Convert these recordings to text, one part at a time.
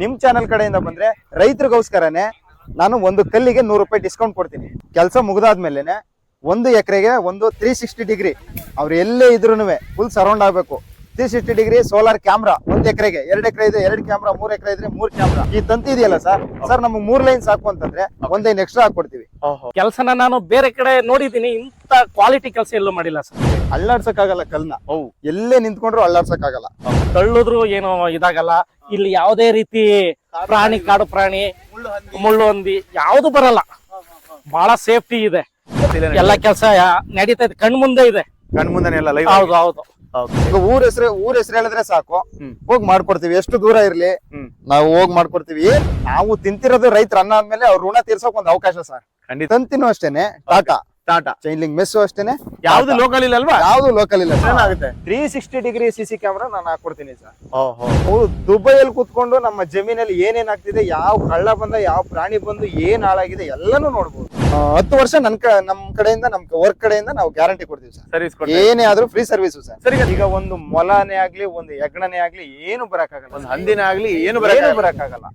ನಿಮ್ ಚಾನಲ್ ಕಡೆಯಿಂದ ಬಂದ್ರೆ ರೈತರಿಗೋಸ್ಕರನೇ ನಾನು ಒಂದು ಕಲ್ಲಿಗೆ ನೂರು ರೂಪಾಯಿ ಡಿಸ್ಕೌಂಟ್ ಕೊಡ್ತೀನಿ. ಕೆಲಸ ಮುಗಿದಾದ್ಮೇಲೆ ಒಂದು ಎಕರೆಗೆ ಒಂದು ತ್ರೀ ಸಿಕ್ಸ್ಟಿ ಡಿಗ್ರಿ ಅವ್ರು ಎಲ್ಲೇ ಇದ್ರು ಫುಲ್ ಸರೌಂಡ್ ಆಗ್ಬೇಕು. Three sixty degree solar camera ಒಂದ್ ಎಕರೆಗೆ. ಎರಡು ಎಕರೆ ಇದೆ ಎರಡು ಕ್ಯಾಮ್ರಾ ಮೂರು ಎಕರೆ ಇದ್ರೆ ಮೂರು ಕ್ಯಾಮ್ರಾ ಈ ತಂತಿ ಇದೆಯಲ್ಲ ಸರ್ ಸರ್ ನಮ್ಗೆ ಮೂರ್ ಲೈನ್ ಸಾಕು ಅಂತಂದ್ರೆ ಒಂದ್ ಲೈನ್ ಎಕ್ಸ್ಟ್ರಾ ಹಾಕೊಡ್ತೀವಿ ಕೆಲಸನ ನಾನು ಬೇರೆ ಕಡೆ ನೋಡಿದ್ದೀನಿ ಇಂಥ ಕ್ವಾಲಿಟಿ ಕೆಲಸ ಎಲ್ಲೂ ಮಾಡಿಲ್ಲ ಸರ್ ಅಳ್ಳಾಡ್ಸಕ್ಕಾಗಲ್ಲ ಕಲ್ನ. ಹೌ ಎಲ್ಲೇ ನಿಂತ್ಕೊಂಡ್ರು ಅಳ್ಳಾಡ್ಸಕ್ಕಾಗಲ್ಲ ತಳ್ಳಿದ್ರು ಏನು ಇದಾಗಲ್ಲ. ಇಲ್ಲಿ ಯಾವುದೇ ರೀತಿ ಪ್ರಾಣಿ ಕಾಡು ಪ್ರಾಣಿ ಮುಳ್ಳು ಹಂದಿ ಯಾವ್ದು ಬರಲ್ಲ. ಬಹಳ ಸೇಫ್ಟಿ ಇದೆ. ಎಲ್ಲ ಕೆಲಸ ನಡೀತಾ ಇದೆ. ಕಣ್ ಮುಂದೆ ಇದೆ. ಕಣ್ ಮುಂದೆ ಹೌದು ಹೌದು. ಈಗ ಊರ್ ಹೆಸರು ಊರ್ ಹೆಸರು ಹೇಳಿದ್ರೆ ಸಾಕು. ಹೋಗಿ ಮಾಡ್ಕೊಡ್ತೀವಿ. ಎಷ್ಟು ದೂರ ಇರ್ಲಿ. ನಾವು ಹೋಗಿ ಮಾಡ್ಕೊಡ್ತೀವಿ. ನಾವು ತಿಂತಿರೋದು ರೈತರ ಅನ್ನ ಆದ್ಮೇಲೆ ಅವ್ರ ಋಣ ತೀರ್ಸೋಕ್ ಒಂದು ಅವಕಾಶ ಸರ್. ಖಂಡಿತ. ತಂತಿನೂ ಅಷ್ಟೇನೆ. ಟಾಟಾ. ಟಾಟಾ ಚೈನ್ಲಿಂಗ್ ಮೆಸ್ಸು ಅಷ್ಟೇನೆ. ಯಾವ್ದು ಲೋಕಲ್ ಇಲ್ಲ ಅಲ್ವಾ ಯಾವ್ದು ಲೋಕಲ್ ಇಲ್ಲ ಏನಾಗುತ್ತೆ? Three sixty degree C C camera ನಾನು ಹಾಕೊಡ್ತೀನಿ ಸರ್ ಓಹೋ. ಅವ್ರು ದುಬೈಯಲ್ಲಿ ಕೂತ್ಕೊಂಡು ನಮ್ಮ ಜಮೀನಲ್ಲಿ ಏನೇನ್ ಆಗ್ತಿದೆ ಯಾವ ಕಳ್ಳ ಬಂದ ಯಾವ ಪ್ರಾಣಿ ಬಂದು ಏನ್ ಹಾಳಾಗಿದೆ ಎಲ್ಲಾನು ನೋಡ್ಬೋದು. ಹತ್ತು ವರ್ಷ ನನ್ ಕ ನಮ್ ಕಡೆಯಿಂದ ನಮ್ ವರ್ಕ್ ಕಡೆಯಿಂದ ನಾವು ಗ್ಯಾರಂಟಿ ಕೊಡ್ತೀವಿ ಸರ್ ಸರ್ವಿಸ್ ಏನೇ ಆದ್ರೂ ಫ್ರೀ ಸರ್ವಿಸ್ ಸರ್ ಸರಿ ಈಗ ಒಂದು ಮೊಲನೇ ಆಗ್ಲಿ ಒಂದು ಹೆಗ್ಣನೇ ಆಗ್ಲಿ ಏನು ಬರಕ್ಕಾಗಲ್ಲ. ಒಂದು ಹಂದಿನ ಆಗ್ಲಿ ಏನು ಬರಕ್ ಆಗಲ್ಲ ಬರಕ್ಕಾಗಲ್ಲ.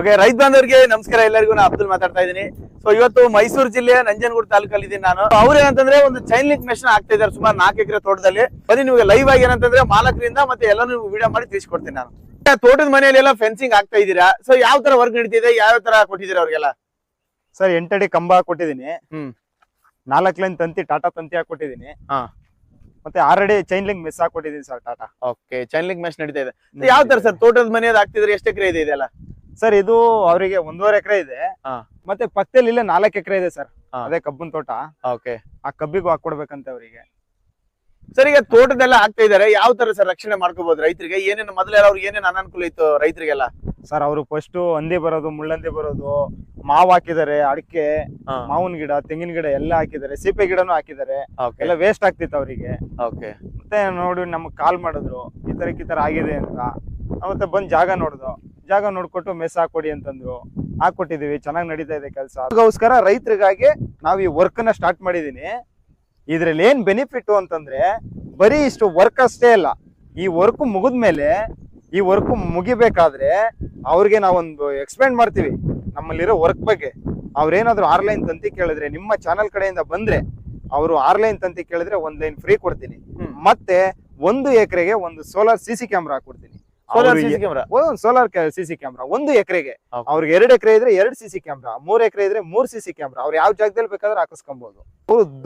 ಓಕೆ ರೈತ ಬಾಂಧವರಿಗೆ ನಮಸ್ಕಾರ. ಎಲ್ಲರಿಗೂ ನಾನು ಅಬ್ದುಲ್ ಮಾತಾಡ್ತಾ ಇದ್ದೀನಿ. ಸೊ ಇವತ್ತು ಮೈಸೂರು ಜಿಲ್ಲೆಯ ನಂಜನಗೂಡು ತಾಲೂಕಲ್ಲಿ ಇದ್ದೀನಿ ನಾನು. ಅವ್ರು ಏನಂತಂದ್ರೆ ಒಂದು ಚೈನ್ ಲಿಂಕ್ ಮೆಷಿನ್ ಆಗ್ತಾ ಇದ್ದಾರೆ ಸುಮಾರು ನಾಲ್ಕು ಎಕರೆ ತೋಟದಲ್ಲಿ. ಬನ್ನಿ ನಿಮಗೆ ಲೈವ್ ಆಗಿ ಏನಂತಂದ್ರೆ ಮಾಲಕರಿಂದ ಮತ್ತೆ ಎಲ್ಲಾನು ವಿಡಿಯೋ ಮಾಡಿ ತಿಳಿಸ್ಕೊಡ್ತೀನಿ ನಾನು. ತೋಟದ ಮನೆಯಲ್ಲಿ ಎಲ್ಲ ಫೆನ್ಸಿಂಗ್ ಆಗ್ತಾ ಇದ್ದೀರಾ? ಸೊ ಯಾವ ತರ ವರ್ಕ್ ನಡೀತಿದೆ? ಯಾವ ತರ ಕೊಟ್ಟಿದ್ದೀರಾ ಅವ್ರಿಗೆಲ್ಲ? ಸರ್ ಎಂಟಡಿ ಕಂಬ ಕೊಟ್ಟಿದ್ದೀನಿ. ಹ್ಮ್. ನಾಲ್ಕು ಲೈನ್ ತಂತಿ ಟಾಟಾ ತಂತಿ ಹಾಕೊಟ್ಟಿದ್ದೀನಿ ಹಾ. ಮತ್ತೆ already chain link mesh ಹಾಕೊಟ್ಟಿದ್ದೀನಿ sir Tata. Okay chain link mesh ನಡೀತಾ ಇದೆ. ಯಾವ ತರ ಸರ್ ತೋಟದ ಮನೆಯದು ಆಗ್ತಿದ್ರೆ ಎಷ್ಟು ಎಕರೆ ಇದೆ ಇದೆಲ್ಲ? ಸರ್ ಇದು ಅವರಿಗೆ ಒಂದೂವರೆ ಎಕರೆ ಇದೆ. ಮತ್ತೆ ಪಕ್ಕದಲ್ಲಿ ಇಲ್ಲೇ ನಾಲ್ಕು ಎಕರೆ ಇದೆ ಸರ್ ಅದೇ ಕಬ್ಬನ್ ತೋಟ. ಓಕೆ ಆ ಕಬ್ಬಿಗೂ ಹಾಕೊಡ್ಬೇಕಂತೆ ಅವರಿಗೆ. ಸರ್ ಈಗ ತೋಟದೆಲ್ಲ ಆಗ್ತಾ ಇದಾರೆ ಯಾವ ತರ ಸರ್ ರಕ್ಷಣೆ ಮಾಡ್ಕೋಬಹುದು ರೈತರಿಗೆ? ಏನೇನು ಮೊದಲೆಲ್ಲ ಅವ್ರಿಗೆ ಏನೇನು ಅನಾನುಕೂಲ ಇತ್ತು ರೈತರಿಗೆಲ್ಲ? ಸರ್ ಅವರು ಫಸ್ಟ್ ಹಂದಿ ಬರೋದು ಮುಳ್ಳಂದಿ ಬರೋದು ಮಾವು ಹಾಕಿದ್ದಾರೆ ಅಡಿಕೆ ಮಾವಿನ ಗಿಡ ತೆಂಗಿನ ಗಿಡ ಎಲ್ಲ ಹಾಕಿದ್ದಾರೆ ಸೀಪೆ ಗಿಡನು ಹಾಕಿದ್ದಾರೆ. ಎಲ್ಲ ವೇಸ್ಟ್ ಆಗ್ತಿತ್ತು ಅವರಿಗೆ. ಓಕೆ ಮತ್ತೆ ನೋಡಿ ನಮ್ಗೆ ಕಾಲ್ ಮಾಡಿದ್ರು ಈ ತರ ಈ ತರ ಆಗಿದೆ ಅಂತ. ಮತ್ತೆ ಬಂದ್ ಜಾಗ ನೋಡಿದ್ರು ಜಾಗ ನೋಡ್ಕೊಟ್ಟು ಮೆಸ್ ಹಾಕೊಡಿ ಅಂತಂದ್ರು. ಹಾಕೊಟ್ಟಿದೀವಿ ಚೆನ್ನಾಗಿ ನಡೀತಾ ಇದೆ ಕೆಲಸ. ಅದಕ್ಕೋಸ್ಕರ ರೈತರಿಗಾಗಿ ನಾವು ಈ ವರ್ಕ್ನ ಸ್ಟಾರ್ಟ್ ಮಾಡಿದೀನಿ. ಇದ್ರಲ್ಲಿ ಏನ್ ಬೆನಿಫಿಟ್ ಅಂತಂದ್ರೆ ಬರೀ ಇಷ್ಟು ವರ್ಕ್ ಅಷ್ಟೇ ಅಲ್ಲ ಈ ವರ್ಕ್ ಮುಗಿದ್ಮೇಲೆ ಈ ವರ್ಕ್ ಮುಗಿಬೇಕಾದ್ರೆ ಅವ್ರಿಗೆ ನಾವೊಂದು ಎಕ್ಸ್ಪ್ಲೇನ್ ಮಾಡ್ತೀವಿ ನಮ್ಮಲ್ಲಿರೋ ವರ್ಕ್ ಬಗ್ಗೆ. ಅವ್ರೇನಾದ್ರು ಆರ್ಲೈನ್ ತಂತಿ ಕೇಳಿದ್ರೆ ನಿಮ್ಮ ಚಾನಲ್ ಕಡೆಯಿಂದ ಬಂದ್ರೆ ಅವರು ಆರ್ಲೈನ್ ತಂತಿ ಕೇಳಿದ್ರೆ ಒಂದ್ ಲೈನ್ ಫ್ರೀ ಕೊಡ್ತೀನಿ. ಮತ್ತೆ ಒಂದು ಎಕರೆಗೆ ಒಂದು ಸೋಲಾರ್ ಸಿ ಸಿ ಕ್ಯಾಮ್ರಾ ಹಾಕೊಡ್ತೀನಿ ಸೋಲಾರ್ ಸಿಸಿ ಕ್ಯಾಮ್ರಾ ಒಂದು ಸೋಲಾರ್ ಸಿ ಸಿ ಕ್ಯಾಮ್ರಾ ಒಂದು ಎಕರೆಗೆ. ಅವ್ರಿಗೆ ಎರಡು ಎಕರೆ ಇದ್ರೆ ಎರಡು ಸಿಸಿ ಕ್ಯಾಮ್ರಾ ಮೂರ್ ಎಕರೆ ಇದ್ರೆ ಮೂರ್ ಸಿಸಿ ಕ್ಯಾಮ್ರಾ ಅವ್ರು ಯಾವ ಜಾಗದಲ್ಲಿ ಬೇಕಾದ್ರೆ ಹಾಕಿಸ್ಕೊಬಹುದು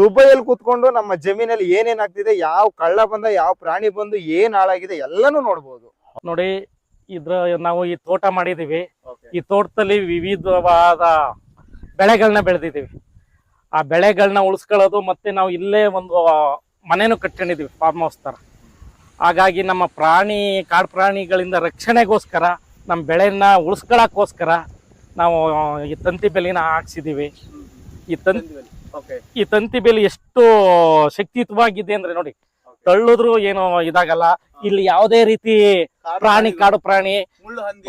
ದುಬೈಯಲ್ಲಿ ಕೂತ್ಕೊಂಡು ನಮ್ಮ ಜಮೀನಲ್ಲಿ ಏನೇನ್ ಆಗ್ತಿದೆ ಯಾವ ಕಳ್ಳ ಬಂದ ಯಾವ ಪ್ರಾಣಿ ಬಂದು ಏನ್ ಹಾಳಾಗಿದೆ ಎಲ್ಲಾನು ನೋಡ್ಬೋದು. ನೋಡಿ ಇದ್ರ ನಾವು ಈ ತೋಟ ಮಾಡಿದೀವಿ. ಈ ತೋಟದಲ್ಲಿ ವಿವಿಧವಾದ ಬೆಳೆಗಳನ್ನ ಬೆಳೆದಿದ್ದೀವಿ ಆ ಬೆಳೆಗಳನ್ನ ಉಳಿಸ್ಕೊಳ್ಳೋದು ಮತ್ತೆ ನಾವು ಇಲ್ಲೇ ಒಂದು ಮನೇನು ಕಟ್ಕೊಂಡಿದೀವಿ ಫಾರ್ಮ್ ಹೌಸ್ ತರ. ಹಾಗಾಗಿ ನಮ್ಮ ಪ್ರಾಣಿ ಕಾಡು ಪ್ರಾಣಿಗಳಿಂದ ರಕ್ಷಣೆಗೋಸ್ಕರ ನಮ್ಮ ಬೆಳೆನ ಉಳಿಸ್ಕೊಳ್ಳೋಕ್ಕೋಸ್ಕರ ನಾವು ಈ ತಂತಿ ಬೆಲೆನ ಹಾಕ್ಸಿದ್ದೀವಿ ಈ ತಂತಿ ಈ ತಂತಿ ಬೆಲೆ ಎಷ್ಟು ಶಕ್ತಿಯುತವಾಗಿದೆ ಅಂದ್ರೆ ನೋಡಿ ತಳ್ಳಿದ್ರು ಏನು ಇದಾಗಲ್ಲ. ಇಲ್ಲಿ ಯಾವುದೇ ರೀತಿ ಪ್ರಾಣಿ ಕಾಡು ಪ್ರಾಣಿ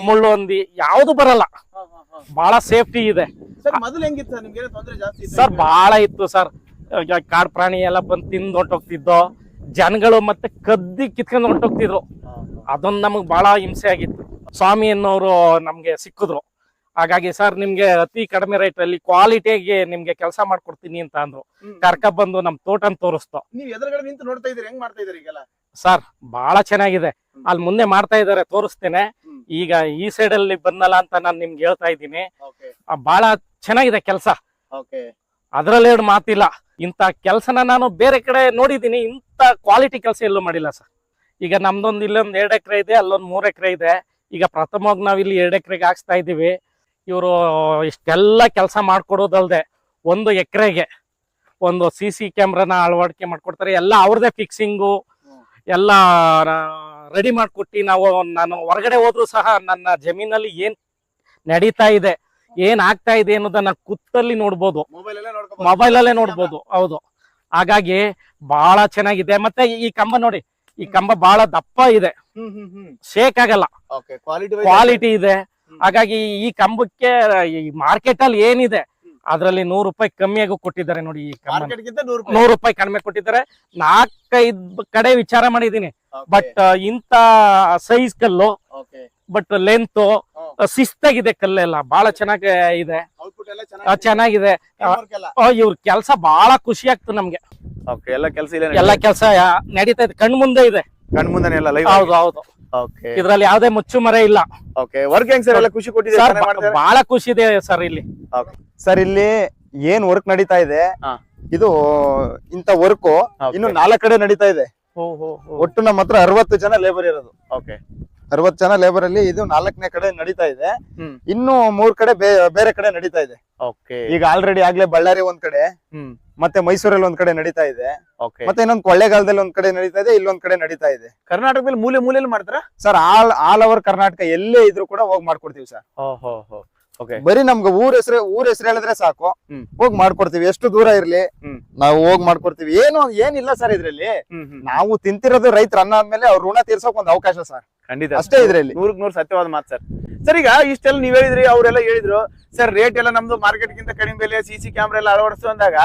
ಮುಳ್ಳು ಹಂದಿ. ಯಾವುದು ಬರಲ್ಲ. ಬಹಳ ಸೇಫ್ಟಿ ಇದೆ. ಸರ್ ಮೊದಲು ಹೆಂಗಿತ್ತು ಸರ್? ನಿಮ್ಗೆ ತೊಂದರೆ ಜಾಸ್ತಿ ಇತ್ತು ಸರ್ ಬಹಳ ಇತ್ತು ಸರ್. ಕಾಡು ಪ್ರಾಣಿ ಎಲ್ಲ ಬಂದು ತಿಂದು ಹೊಂಟೋಗ್ತಿದ್ದೋ ಜನಗಳು ಮತ್ತೆ ಕದ್ದಿ ಕಿತ್ಕೊಂಡು ಹೊಂಟೋಗ್ತಿದ್ರು ಅದೊಂದು ನಮಗೆ ಬಹಳ ಹಿಂಸೆ ಆಗಿತ್ತು. ಸ್ವಾಮಿ ಅನ್ನೋರು ನಮ್ಗೆ ಸಿಕ್ಕಿದ್ರು. ಹಾಗಾಗಿ ಸರ್ ನಿಮ್ಗೆ ಅತಿ ಕಡಿಮೆ ರೇಟ್ ಅಲ್ಲಿ ಕ್ವಾಲಿಟಿಗೆ ನಿಮ್ಗೆ ಕೆಲಸ ಮಾಡ್ಕೊಡ್ತೀನಿ ಅಂತ ಅಂದ್ರು. ಕರ್ಕ ಬಂದು ನಮ್ ತೋಟನ್ ತೋರಿಸ್ತು. ನೀವು ಎದುರುಗಡೆ ನಿಂತು ನೋಡ್ತಾ ಇದೀರಿ ಹೆಂಗ್ ಮಾಡ್ತಾ ಈಗೆಲ್ಲ? ಸರ್ ಬಹಳ ಚೆನ್ನಾಗಿದೆ. ಅಲ್ಲಿ ಮುಂದೆ ಮಾಡ್ತಾ ಇದಾರೆ ತೋರಿಸ್ತೇನೆ. ಈಗ ಈ ಸೈಡ್ ಅಲ್ಲಿ ಬಂದಲ್ಲ ಅಂತ ನಾನು ನಿಮ್ಗೆ ಹೇಳ್ತಾ ಇದ್ದೀನಿ. ಬಹಳ ಚೆನ್ನಾಗಿದೆ ಕೆಲಸ. ಓಕೆ ಅದ್ರಲ್ಲಿ ಎರಡು ಮಾತಿಲ್ಲ. ಇಂಥ ಕೆಲಸನ ನಾನು ಬೇರೆ ಕಡೆ ನೋಡಿದ್ದೀನಿ, ಇಂಥ ಕ್ವಾಲಿಟಿ ಕೆಲಸ ಎಲ್ಲೂ ಮಾಡಿಲ್ಲ ಸರ್. ಈಗ ನಮ್ದೊಂದು ಇಲ್ಲೊಂದು ಎರಡು ಎಕರೆ ಇದೆ, ಅಲ್ಲೊಂದು ಮೂರು ಎಕರೆ ಇದೆ. ಈಗ ಪ್ರಥಮವಾಗಿ ನಾವು ಇಲ್ಲಿ ಎರಡು ಎಕರೆಗೆ ಹಾಕ್ಸ್ತಾ ಇದ್ದೀವಿ. ಇವರು ಇಷ್ಟೆಲ್ಲ ಕೆಲಸ ಮಾಡ್ಕೊಡೋದಲ್ದೆ ಒಂದು ಎಕರೆಗೆ ಒಂದು ಸಿ ಸಿ ಕ್ಯಾಮ್ರಾನ ಅಳವಡಿಕೆ ಮಾಡಿಕೊಡ್ತಾರೆ. ಎಲ್ಲ ಅವ್ರದೇ ಫಿಕ್ಸಿಂಗು ಎಲ್ಲ ರೆಡಿ ಮಾಡಿಕೊಟ್ಟು ನಾವು, ನಾನು ಹೊರಗಡೆ ಹೋದ್ರೂ ಸಹ ನನ್ನ ಜಮೀನಲ್ಲಿ ಏನು ನಡೀತಾ ಇದೆ ಏನ್ ಆಗ್ತಾ ಇದೆ ಅನ್ನೋದನ್ನ ಕುತ್ತಲ್ಲಿ ನೋಡ್ಬೋದು. ಮೊಬೈಲ್ ಅಲ್ಲೇ ನೋಡ್ಬೋದು. ಹೌದು. ಹಾಗಾಗಿ ಬಹಳ ಚೆನ್ನಾಗಿದೆ. ಮತ್ತೆ ಈ ಕಂಬ ನೋಡಿ ಈ ಕಂಬ ಬಹಳ ದಪ್ಪ ಇದೆ. ಶೇಕ್ ಆಗಲ್ಲ. ಕ್ವಾಲಿಟಿ ಇದೆ. ಹಾಗಾಗಿ ಈ ಕಂಬಕ್ಕೆ ಈ ಮಾರ್ಕೆಟ್ ಅಲ್ಲಿ ಏನಿದೆ ಅದ್ರಲ್ಲಿ ನೂರು ರೂಪಾಯಿ ಕಮ್ಮಿಯಾಗೂ ಕೊಟ್ಟಿದ್ದಾರೆ ನೋಡಿ ಈ ಕಂಬ ನೂರು ರೂಪಾಯಿ. ಕಡಿಮೆ ಕೊಟ್ಟಿದ್ದಾರೆ. ನಾಲ್ಕೈದು ಕಡೆ ವಿಚಾರ ಮಾಡಿದೀನಿ ಬಟ್ ಇಂತ ಸೈಜ್ ಕಲ್ಲು ಬಟ್ ಲೆಂತ್ ಶಿಸ್ತಾಗಿದೆ ಕಲ್ಲೆಲ್ಲ. ಬಹಳ ಚೆನ್ನಾಗಿ ಇದೆ. ಆ, ಚೆನ್ನಾಗಿದೆ. ಇವ್ರ ಕೆಲಸ ಬಹಳ ಖುಷಿ ಆಗ್ತದೆ ನಮ್ಗೆ. ಓಕೆ ಎಲ್ಲ ಕೆಲಸ ಇಲ್ಲ ಎಲ್ಲ ಕೆಲಸ ನಡೀತಾ ಇದೆ. ಕಣ್ ಮುಂದೆ ಇದೆ. ಕಣ್ ಮುಂದೆ ಎಲ್ಲ ಲೈವ್ ಹೌದು ಹೌದು. ಓಕೆ ಇದ್ರಲ್ಲಿ ಯಾವ್ದೇ ಮುಚ್ಚು ಮರ ಇಲ್ಲ. ಓಕೆ ವರ್ಕ್ ಹೆಂಗ್ ಸರ್ ಎಲ್ಲ ಖುಷಿ ಕೊಟ್ಟಿದೆ ಬಹಳ ಖುಷಿ ಇದೆ ಸರ್ ಇಲ್ಲಿ. ಸರ್ ಇಲ್ಲಿ ಏನ್ ವರ್ಕ್ ನಡೀತಾ ಇದೆ? ಇದು ಇಂತ ವರ್ಕ್ ಇನ್ನು ನಾಲ್ಕು ಕಡೆ ನಡೀತಾ ಇದೆ. ಒಟ್ಟು ನಮ್ಮ ಹತ್ರ ಅರವತ್ತು ಜನ ಲೇಬರ್ ಇರೋದು. ಓಕೆ ಅರವತ್ತು ಜನ ಲೇಬರ್ ಅಲ್ಲಿ ಇದು ನಾಲ್ಕನೇ ಕಡೆ ನಡೀತಾ ಇದೆ. ಇನ್ನು ಮೂರ್ ಕಡೆ ಬೇರೆ ಕಡೆ ನಡೀತಾ ಇದೆ. ಈಗ ಆಲ್ರೆಡಿ ಆಗ್ಲೇ ಬಳ್ಳಾರಿ ಒಂದ್ ಕಡೆ ಮತ್ತೆ ಮೈಸೂರಲ್ಲಿ ಒಂದ್ ಕಡೆ ನಡೀತಾ ಇದೆ. ಮತ್ತೆ ಇನ್ನೊಂದ್ ಕೊಳ್ಳೇಗಾಲದಲ್ಲಿ ಒಂದ್ ಕಡೆ ನಡೀತಾ ಇದೆ ಇಲ್ಲೊಂದ್ ಕಡೆ ನಡೀತಾ ಇದೆ. ಕರ್ನಾಟಕದಲ್ಲಿ ಮೂಲೆ ಮೂಲೆಯಲ್ಲಿ ಮಾಡ್ತಾರ? Sir all all over Karnataka ಎಲ್ಲೇ ಇದ್ರು ಕೂಡ ಹೋಗಿ ಮಾಡ್ಕೊಡ್ತೀವಿ ಸರ್ ಬರೀ ನಮ್ಗೆ ಊರ್ ಹೆಸರು ಊರ್ ಹೆಸರು ಹೇಳಿದ್ರೆ ಸಾಕು. ಹೋಗಿ ಮಾಡ್ಕೊಡ್ತೀವಿ ಎಷ್ಟು ದೂರ ಇರ್ಲಿ. ನಾವು ಹೋಗಿ ಮಾಡ್ಕೊಡ್ತೀವಿ. ಏನು ಏನಿಲ್ಲ ಸರ್ ಇದ್ರಲ್ಲಿ. ನಾವು ತಿಂತಿರೋದು ರೈತರ ಅನ್ನ ಆದ್ಮೇಲೆ ಅವ್ರ ಋಣ ತೀರ್ಸೋಕ್ ಒಂದ್ ಅವಕಾಶ ಸರ್ ಖಂಡಿತ ಅಷ್ಟೇ ಇದ್ರಲ್ಲಿ. ನೂರಕ್ ನೂರ್ ಸತ್ಯವಾದ ಮಾತು ಸರ್. ಸರ್ ಈಗ ಇಷ್ಟೆಲ್ಲ ನೀವ್ ಹೇಳಿದ್ರಿ ಅವರೆಲ್ಲ ಹೇಳಿದ್ರು ಸರ್ ರೇಟ್ ಎಲ್ಲ ನಮ್ದು ಮಾರ್ಕೆಟ್ ಗಿಂತ ಕಡಿಮೆ ಬೆಲೆ ಸಿ ಸಿ ಕ್ಯಾಮ್ರಾ ಎಲ್ಲ ಅಳವಡಿಸು ಅಂದಾಗ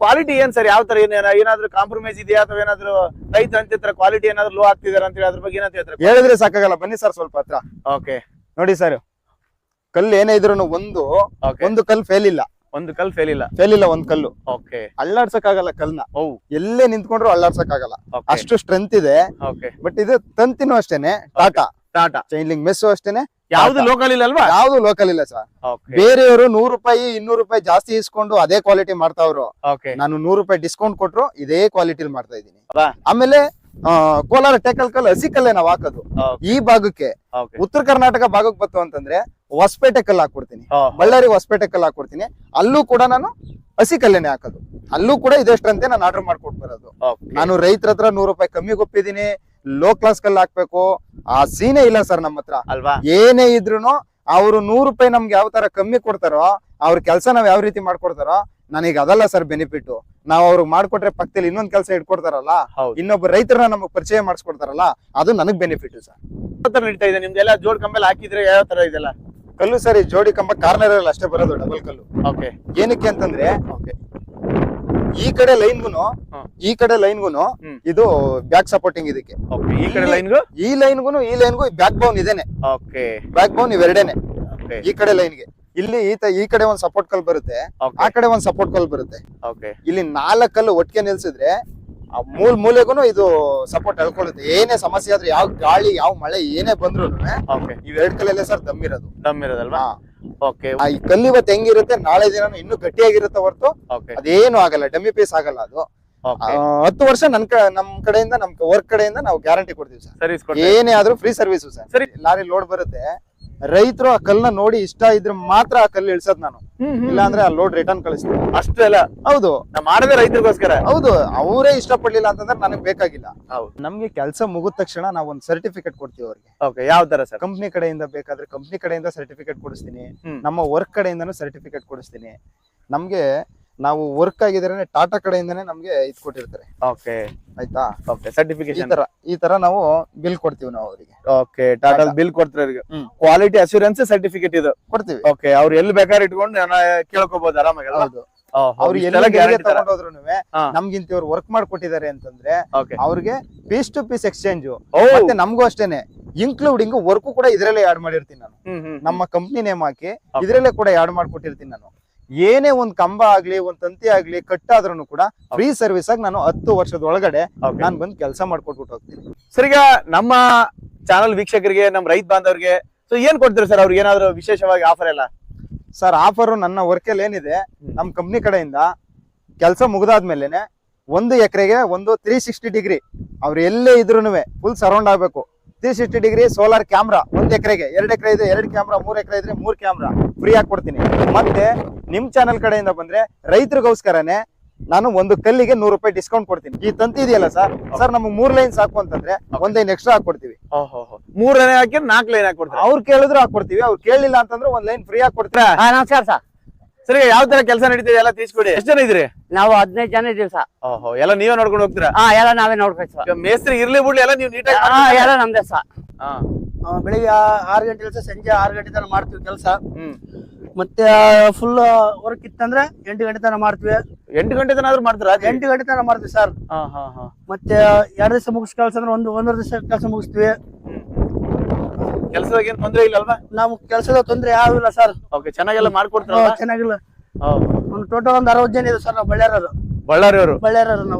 ಕ್ವಾಲಿಟಿ ಏನ್ ಸರ್? ಯಾವ ತರ ಏನ ಏನಾದ್ರು ಕಾಂಪ್ರಮೈಸ್ ಇದೆಯಾ? ಅಥವಾ ಏನಾದ್ರು ರೈತ ಅಂತಿರ್ತಾರೆ ಕ್ವಾಲಿಟಿ ಏನಾದ್ರು ಲೋ ಆಗ್ತಿದಾರ ಅಂತ ಹೇಳಿ ಅದ್ರ ಬಗ್ಗೆ ಏನಂತ ಹೇಳ್ತಾರೆ? ಹೇಳಿದ್ರೆ ಸಾಕಾಗಲ್ಲ. ಬನ್ನಿ ಸರ್ ಸ್ವಲ್ಪ ಹತ್ರ. ಓಕೆ ನೋಡಿ ಸರ್ ಕಲ್ಲು ಏನೇ ಇದ್ರು ಒಂದು ಒಂದು ಕಲ್ಲು ಫೇಲ್ ಇಲ್ಲ. ಒಂದು ಕಲ್ ಫೇಲ್ ಇಲ್ಲ? ಫೇಲ್ ಇಲ್ಲ ಒಂದ್ ಕಲ್ಲು. ಓಕೆ ಅಳ್ಳಾಡ್ಸಕ್ಕಾಗಲ್ಲ ಕಲ್ನ. ಓ. ಎಲ್ಲೇ ನಿಂತ್ಕೊಂಡ್ರು ಅಳ್ಳಾಡ್ಸಕ್ ಆಗಲ್ಲ ಅಷ್ಟು ಸ್ಟ್ರೆಂತ್ ಇದೆ. ಬಟ್ ಇದು ತಂತಿನೂ ಅಷ್ಟೇನೆ ಟಾಟಾ ಟಾಟಾ ಚೈನ್ಲಿಂಗ್ ಮೆಸ್ಸು ಅಷ್ಟೇನೆ ಯಾವ್ದು ಲೋಕಲ್ ಇಲ್ಲ ಅಲ್ವಾ ಯಾವ್ದು ಲೋಕಲ್ ಇಲ್ಲ ಸರ್ ಬೇರೆಯವರು ನೂರು ರೂಪಾಯಿ ಇನ್ನೂರು ರೂಪಾಯಿ ಜಾಸ್ತಿ ಇಸ್ಕೊಂಡು ಅದೇ ಕ್ವಾಲಿಟಿ ಮಾಡ್ತಾವ್ರು. ನಾನು ನೂರು ರೂಪಾಯಿ ಡಿಸ್ಕೌಂಟ್ ಕೊಟ್ರು ಇದೇ ಕ್ವಾಲಿಟಿ ಮಾಡ್ತಾ ಇದೀನಿ ಆಮೇಲೆ ಕೋಲಾರ ಟೆಕಲ್ ಕಲ್ ಹಸಿ ಕಲ್ಲೇ ನಾವ್ ಹಾಕೋದು. ಈ ಭಾಗಕ್ಕೆ ಉತ್ತರ ಕರ್ನಾಟಕ ಭಾಗಕ್ಕೆ ಬಂತು ಅಂತಂದ್ರೆ ಹೊಸಪೇಟೆ ಕಲ್ಲು ಹಾಕೊಡ್ತೀನಿ ಬಳ್ಳಾರಿ ಹೊಸಪೇಟೆ ಕಲ್ಲು ಹಾಕೊಡ್ತೀನಿ ಅಲ್ಲೂ ಕೂಡ ನಾನು ಹಸಿ ಕಲ್ಲೇನೆ ಹಾಕೋದು. ಅಲ್ಲೂ ಕೂಡ ಇದೆಷ್ಟಂತೆ ನಾನು ಆರ್ಡರ್ ಮಾಡ್ಕೊಟ್ ಬರೋದು. ನಾನು ರೈತರ ಹತ್ರ ನೂರು ರೂಪಾಯಿ ಕಮ್ಮಿ ಒಪ್ಪಿದೀನಿ ಲೋ ಕ್ಲಾಸ್ ಕಲ್ಲು ಹಾಕ್ಬೇಕು. ಆ ಸೀನೇ ಇಲ್ಲ ಸರ್ ನಮ್ಮ ಹತ್ರ. ಅಲ್ವಾ? ಏನೇ ಇದ್ರೂನು ಅವರು ನೂರು ರೂಪಾಯಿ ನಮ್ಗೆ ಯಾವ ತರ ಕಮ್ಮಿ ಕೊಡ್ತಾರೋ ಅವ್ರ ಕೆಲಸ ನಾವ್ ಯಾವ ರೀತಿ ಮಾಡ್ಕೊಡ್ತಾರೋ ನನಗೆ ಅದಲ್ಲ ಸರ್ ಬೆನಿಫಿಟ್ ನಾವ್ ಅವ್ರಿಗೆ ಮಾಡ್ಕೊಟ್ರೆ ಪಕ್ಕದಲ್ಲಿ ಇನ್ನೊಂದ್ ಕೆಲಸ ಇಟ್ಕೊಡ್ತಾರಲ್ಲ ಇನ್ನೊಬ್ಬ ರೈತರನ್ನ ನಮಗ್ ಪರಿಚಯ ಮಾಡಿಸ್ಕೊಡ್ತಾರಲ್ಲ ಅದು ನನಗ್ ಬೆನಿಫಿಟ್ ಸರ್. ನಡೀತಾ ಇದೆ. ನಿಮ್ದೆಲ್ಲ ಜೋಡ್ ಕಂಬಲ್ ಹಾಕಿದ್ರೆ ಯಾವ ತರ ಇದೆಲ್ಲ? ಕಲ್ಲು ಸರಿ ಈ ಜೋಡಿ ಕಂಬ ಕಾರ್ನರ್ ಅಲ್ಲಿ ಅಷ್ಟೇ ಬರೋದು ಡಬಲ್ ಕಲ್ಲು. ಓಕೆ ಏನಕ್ಕೆ ಅಂತಂದ್ರೆ ಈ ಕಡೆ ಲೈನ್ಗುನು. ಈ ಕಡೆ ಲೈನ್ಗುನು. ಇದು ಬ್ಯಾಕ್ ಸಪೋರ್ಟಿಂಗ್ ಇದಕ್ಕೆ. ಈ ಕಡೆ ಲೈನ್ಗೂ ಈ ಲೈನ್ಗುನು ಈ ಲೈನ್ಗೂ ಬ್ಯಾಕ್ ಬೌನ್ ಇದೇನೆ. ಓಕೆ ಬ್ಯಾಕ್ ಬೌನ್ ಇವೆರಡೇನೆ ಈ ಕಡೆ ಲೈನ್ಗೆ ಇಲ್ಲಿ ಈತ ಈ ಕಡೆ ಒಂದ್ ಸಪೋರ್ಟ್ ಕಲ್ ಬರುತ್ತೆ ಆ ಕಡೆ ಒಂದ್ ಸಪೋರ್ಟ್ ಕಲ್ ಬರುತ್ತೆ. ಓಕೆ ಇಲ್ಲಿ ನಾಲ್ಕಲ್ಲು ಒಟ್ಟಿಗೆ ನಿಲ್ಸಿದ್ರೆ ಆ ಮೂಲ್ ಮೂಲೆಗೂ ಇದು ಸಪೋರ್ಟ್ ಎಳ್ಕೊಳ್ಳುತ್ತೆ. ಏನೇ ಸಮಸ್ಯೆ ಆದ್ರೆ ಯಾವ ಗಾಳಿ ಯಾವ ಮಳೆ ಏನೇ ಬಂದ್ರು ಓಕೆ ಇವೆರಡ್ ಕಲ್ಲಲ್ಲೇ ಸರ್ ದಮ್ ಇರೋದು. ದಮ್ ಇರೋದಲ್ವಾ ಓಕೆ ಈ ಕಲ್ಲು ಇವತ್ತು ಹೆಂಗಿರುತ್ತೆ ನಾಳೆ ದಿನ ಇನ್ನೂ ಗಟ್ಟಿಯಾಗಿರುತ್ತೆ ಹೊರತು ಅದೇನು ಆಗಲ್ಲ ಡಮ್ಮಿ ಪೀಸ್ ಆಗಲ್ಲ ಅದು. ಹತ್ತು ವರ್ಷ ನನ್ ನಮ್ ಕಡೆಯಿಂದ ನಮ್ ವರ್ಕ್ ಕಡೆಯಿಂದ ನಾವು ಗ್ಯಾರಂಟಿ ಕೊಡ್ತೀವಿ ಸರ್. ಸರ್ವಿಸ್ ಕೊಡ್ತೀವಿ. ಏನೇ ಆದ್ರೂ ಫ್ರೀ ಸರ್ವಿಸ್ ಸರ್. ಸರಿ. ಲಾರಿ ಲೋಡ್ ಬರುತ್ತೆ. ರೈತರು ಆ ಕಲ್ನ ನೋಡಿ ಇಷ್ಟ ಇದ್ರೆ ಮಾತ್ರ ಆ ಕಲ್ಲು ಇಳಿಸೋದ್ ನಾನು. ಇಲ್ಲ ಅಂದ್ರೆ ಆ ಲೋಡ್ ರಿಟರ್ನ್ ಕಳಿಸ್ತೀನಿ. ಅಷ್ಟೇ ಅಲ್ಲ ಹೌದು. ನಾ ಮಾಡದೆ ರೈತರಿಗೋಸ್ಕರ. ಹೌದು ಅವರೇ ಇಷ್ಟಪಡ್ಲಿಲ್ಲ ಅಂತಂದ್ರೆ ನನಗೆ ಬೇಕಾಗಿಲ್ಲ. ಹೌದು. ನಮ್ಗೆ ಕೆಲಸ ಮುಗಿದ ತಕ್ಷಣ ನಾವು ಒಂದು ಸರ್ಟಿಫಿಕೇಟ್ ಕೊಡ್ತೀವಿ ಅವ್ರಿಗೆ. ಓಕೆ ಯಾವ ತರ ಸರ್ ಕಂಪ್ನಿ ಕಡೆಯಿಂದ ಬೇಕಾದ್ರೆ ಕಂಪ್ನಿ ಕಡೆಯಿಂದ ಸರ್ಟಿಫಿಕೇಟ್ ಕೊಡಿಸ್ತೀನಿ. ನಮ್ಮ ವರ್ಕ್ ಕಡೆಯಿಂದನೂ ಸರ್ಟಿಫಿಕೇಟ್ ಕೊಡಿಸ್ತೀನಿ. ನಮ್ಗೆ ನಾವು ವರ್ಕ್ ಆಗಿದ್ರೆ ಟಾಟಾ ಕಡೆಯಿಂದನೇ ನಮ್ಗೆ ಇದು ಕೊಟ್ಟಿರ್ತಾರೆ. ಓಕೆ ಆಯ್ತಾ? ಓಕೆ ಈ ಸರ್ಟಿಫಿಕೇಶನ್ ತರ ಈ ತರ ನಾವು ಬಿಲ್ ಕೊಡ್ತೀವಿ ನಾವು ಅವರಿಗೆ. ಓಕೆ ಟಾಟಾ ಬಿಲ್ ಕೊಡ್ತಾರೆ ಅವರಿಗೆ. ಹ್ಮ್. ಕ್ವಾಲಿಟಿ ಅಶ್ಯೂರೆನ್ಸ್ ಸರ್ಟಿಫಿಕೇಟ್ ಇದು. ಕೊಡ್ತೀವಿ. ಓಕೆ ಅವ್ರು ಎಲ್ಲಿ ಬೇಕಾದ್ರೆ ಇಟ್ಕೊಂಡು ನಾನು ಕೇಳ್ಕೊಬಹುದು ಆರಾಮಾಗಿ ಹೌದು. ಓಹ್, ಅವ್ರು ಇಷ್ಟೆಲ್ಲ ಎಲ್ಲ guarantee ತರ. ತಗೊಂಡೋದ್ರು ಹಾ. ನಮ್ಗಿಂತ ಇವ್ರು ವರ್ಕ್ ಮಾಡ್ಕೊಟ್ಟಿದ್ದಾರೆ ಅಂತಂದ್ರೆ Okay. ಅವ್ರಿಗೆ ಪೀಸ್ ಟು ಪೀಸ್ ಎಕ್ಸ್ಚೇಂಜ್ ಓ, ಮತ್ತೆ ನಮಗೂ ಅಷ್ಟೇನೆ. ಇನ್ಕ್ಲೂಡಿಂಗ್ ವರ್ಕ್ ಕೂಡ ಇದ್ರಲ್ಲೇ ಆಡ್ ಮಾಡಿರ್ತೀನಿ ನಾನು. ಹ್ಮ್, ಹ್ಮ್, ನಮ್ಮ ಕಂಪ್ನಿ ನೇಮ್ ಹಾಕಿ. ಇದ್ರಲ್ಲೇ ಕೂಡ ಆಡ್ ಮಾಡ್ಕೊಟ್ಟಿರ್ತೀನಿ ನಾನು. ಏನೇ ಒಂದ್ ಕಂಬ ಆಗ್ಲಿ ಒಂದ್ ತಂತಿ ಆಗ್ಲಿ ಕಟ್ಟಾದ್ರೂ ಕೂಡ ಫ್ರೀ ಸರ್ವಿಸ್ ಆಗಿ ನಾನು ಹತ್ತು ವರ್ಷದ ಒಳಗಡೆ ನಾನು ಬಂದ್ ಕೆಲಸ ಮಾಡ್ಕೊಟ್ಬಿಟ್ಟು ಹೋಗ್ತೀನಿ. ಸರ್ ಈಗ ನಮ್ಮ ಚಾನಲ್ ವೀಕ್ಷಕರಿಗೆ ನಮ್ಮ ರೈತ ಬಾಂಧವರಿಗೆ ಸೊ ಏನ್ ಕೊಡ್ತೀರಿ ಸರ್ ಅವ್ರಿಗೆ? ಏನಾದ್ರು ವಿಶೇಷವಾಗಿ ಆಫರ್ ಎಲ್ಲ? ಸರ್ ಆಫರ್ ನನ್ನ ವರ್ಕಲ್ಲಿ ಏನಿದೆ ನಮ್ ಕಂಪ್ನಿ ಕಡೆಯಿಂದ ಕೆಲಸ ಮುಗ್ದಾದ್ಮೇಲೆನೆ ಒಂದು ಎಕರೆಗೆ ಒಂದು ತ್ರೀ ಸಿಕ್ಸ್ಟಿ ಡಿಗ್ರಿ ಅವ್ರು ಎಲ್ಲೇ ಇದ್ರು ಫುಲ್ ಸರೌಂಡ್ ಆಗ್ಬೇಕು. Three sixty degree solar camera ಒಂದ್ ಎಕರೆಗೆ. ಎರಡ್ ಎಕರೆ ಇದೆ ಎರಡ್ ಕ್ಯಾಮ್ರಾ ಮೂರ್ ಎಕರೆ ಇದ್ರೆ ಮೂರ್ ಕ್ಯಾಮ್ರಾ ಫ್ರೀ ಆಗಿ ಕೊಡ್ತೀನಿ. ಮತ್ತೆ ನಿಮ್ ಚಾನಲ್ ಕಡೆಯಿಂದ ಬಂದ್ರೆ ರೈತರಿಗೋಸ್ಕರನೇ ನಾನು ಒಂದು ಕಲ್ಲಿಗೆ ನೂರು ರೂಪಾಯಿ ಡಿಸ್ಕೌಂಟ್ ಕೊಡ್ತೀನಿ. ಈ ತಂತಿ ಇದೆಯಲ್ಲ ಸರ್ ಸರ್ ನಮ್ಗೆ ಮೂರ್ ಲೈನ್ ಸಾಕು ಅಂತಂದ್ರೆ ಒಂದ್ ಲೈನ್ ಎಕ್ಸ್ಟ್ರಾ ಹಾಕೊಡ್ತೀವಿ ಮೂರ್ ಲೈನ್ ಹಾಕಿ ನಾಲ್ಕು ಲೈನ್ ಹಾಕೊಡ್ತೀವಿ ಅವ್ರು ಕೇಳಿದ್ರು ಹಾಕೊಡ್ತೀವಿ ಅವ್ರು ಕೇಳಿಲ್ಲ ಅಂತಂದ್ರೆ ಒಂದ್ ಲೈನ್ ಫ್ರೀ ಆಗಿ ಕೊಡ್ತೀವಿ ಹಾ ನಮಸ್ಕಾರ ಸರ್ ಸರ್ ಯಾವ ತರ ಕೆಲಸ ನಡೀತಿದೆ ಎಲ್ಲ ತಿಳಿಸ್ಕೊಡಿ. ಎಷ್ಟು ಜನ ಇದ್ರಿ ನಾವು ಹದಿನೈದು ಜನ ಇದೀವಿ ಸರ್. ಓಹೋ ಎಲ್ಲ ನೀವೇ ನೋಡ್ಕೊಂಡು ಹೋಗ್ತೀರಾ? ಹಾ ಎಲ್ಲ ನಾವೇ ನೋಡ್ಬೇಕು ಸರ್. ಮೇಸ್ತ್ರಿ ಇರ್ಲಿ ಬಿಡ್ಲಿ ಎಲ್ಲ ನೀವು ನೀಟಾಗಿ ಹಾ ಎಲ್ಲ ನಮ್ದೇ ಸರ್. ಹಾ. ಆ, ಬೆಳಿಗ್ಗೆ ಆರು ಗಂಟೆ ಕೆಲಸ ಸಂಜೆ ಆರು ಗಂಟೆ ತನಕ ಮಾಡ್ತೀವಿ ಕೆಲಸ. ಮತ್ತೆ ಫುಲ್ ವರ್ಕ್ ಇತ್ತಂದ್ರೆ ಎಂಟು ಗಂಟೆ ತನಕ ಮಾಡ್ತೀವಿ. ಎಂಟು ಗಂಟೆ ತನಕ ಆದ್ರೂ ಮಾಡ್ತೀರಾ? ಎಂಟು ಗಂಟೆ ತನಕ ಮಾಡ್ತೀವಿ ಸರ್. ಹಾ ಹಾ ಹಾ. ಮತ್ತೆ ಎರಡು ದಿವಸ ಮುಗಿಸ್ ಕೆಲಸ ಅಂದ್ರೆ ಒಂದು ಒಂದೂವರೆ ದಿವಸ ಕೆಲಸ ಮುಗಿಸ್ತೀವಿ. ಕೆಲಸದಾಗ ಏನ್ ತೊಂದ್ರೆ ಇಲ್ಲಲ್ವಾ? ನಮ್ ಕೆಲಸದ ತೊಂದ್ರೆ ಯಾವ ಇಲ್ಲ ಸರ್. ಓಕೆ ಚೆನ್ನಾಗೆಲ್ಲ ಮಾಡ್ಕೊಡ್ತಾರ ಚೆನ್ನಾಗಿಲ್ಲ. ಒಂದು ಟೋಟಲ್ ಒಂದ್ ಅರವತ್ತು ಜನ ಇದೆ ಸರ್ ನಾವು ಬಳ್ಳಾರರು ಬಳ್ಳಾರಿ ಅವರು ಬಳ್ಳಾರರು ನಾವು.